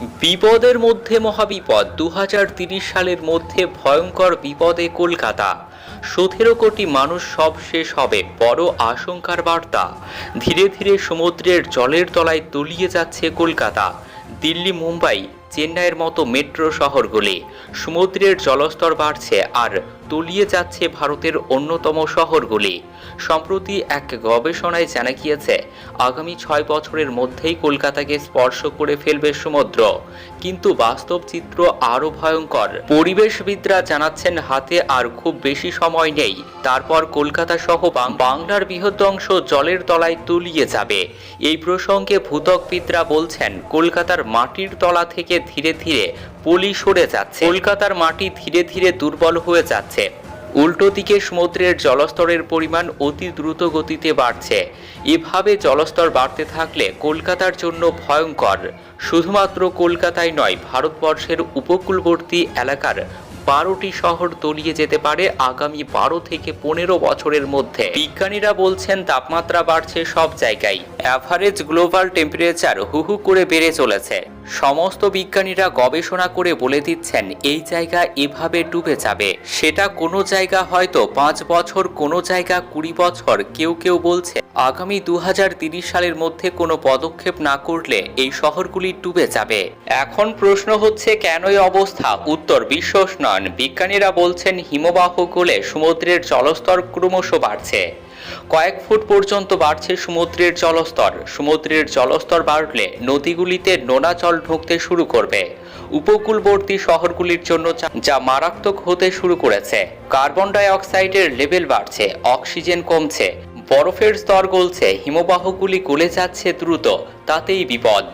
বিপদের মধ্যে মহাবিপদ দু সালের মধ্যে ভয়ঙ্কর বিপদে কলকাতা। সতেরো কোটি মানুষ সব শেষ হবে, বড় আশঙ্কার বার্তা। ধীরে ধীরে সমুদ্রের জলের তলায় তলিয়ে যাচ্ছে কলকাতা। দিল্লি, মুম্বাই চেন্নাইয়ের মতো মেট্রো শহরগুলি। সমুদ্রের জলস্তর বাড়ছে আর তলিয়ে যাচ্ছে ভারতের অন্যতম শহরগুলি। সম্প্রতি এক গবেষণায় জানা গিয়েছে, আগামী ছয় বছরের মধ্যেই কলকাতাকে স্পর্শ করে ফেলবে সমুদ্র। কিন্তু বাস্তব চিত্র আরও ভয়ঙ্কর। পরিবেশবিদরা জানাচ্ছেন, হাতে আর খুব বেশি সময় নেই। তারপর কলকাতা সহ বাংলার বৃহৎ অংশ জলের তলায় তলিয়ে যাবে। এই প্রসঙ্গে ভূতকবিদরা বলছেন, কলকাতার মাটির তলা থেকে ধীরে ধীরে পলি সরে যাচ্ছে। কলকাতার মাটি ধীরে ধীরে দুর্বল হয়ে যাচ্ছে। উল্টো দিকে সমুদ্রের জলস্তরের পরিমাণ অতি দ্রুত গতিতে বাড়ছে। এভাবে জলস্তর বাড়তে থাকলে কলকাতার জন্য ভয়ঙ্কর। শুধুমাত্র কলকাতায় নয়, ভারতবর্ষের উপকূলবর্তী এলাকার বারোটি শহর তলিয়ে যেতে পারে আগামী বারো থেকে পনেরো বছরের মধ্যে। বিজ্ঞানীরা বলছেন, তাপমাত্রা বাড়ছে সব জায়গায়। অ্যাভারেজ গ্লোবাল টেম্পারেচার হু হু করে বেড়ে চলেছে। সমস্ত বিজ্ঞানীরা গবেষণা করে বলে দিচ্ছেন, এই জায়গা এভাবে ডুবে যাবে। সেটা কোনো জায়গা হয়তো পাঁচ বছর, কোনো জায়গা কুড়ি বছর, কেউ কেউ বলছে। আগামী দু সালের মধ্যে কোনো পদক্ষেপ না করলে এই শহরগুলি ডুবে যাবে। এখন প্রশ্ন হচ্ছে, কেন এই অবস্থা? উত্তর বিশ্বস্নয়ন বিজ্ঞানীরা বলছেন, হিমবাহ গলে সমুদ্রের জলস্তর ক্রমশ বাড়ছে। কয়েক ফুট পর্যন্ত বাড়ছে সমুদ্রের জলস্তর। সমুদ্রের জলস্তর বাড়লে নদীগুলিতে নোনা জল ঢুকতে শুরু করবে। উপকূলবর্তী শহরগুলির জন্য যা মারাত্মক হতে শুরু করেছে। কার্বন ডাই অক্সাইডের লেভেল বাড়ছে, অক্সিজেন কমছে বরফের স্তর গলছে হিমবাহগুলি গলে যাচ্ছে দ্রুত তাতেই বিপদ।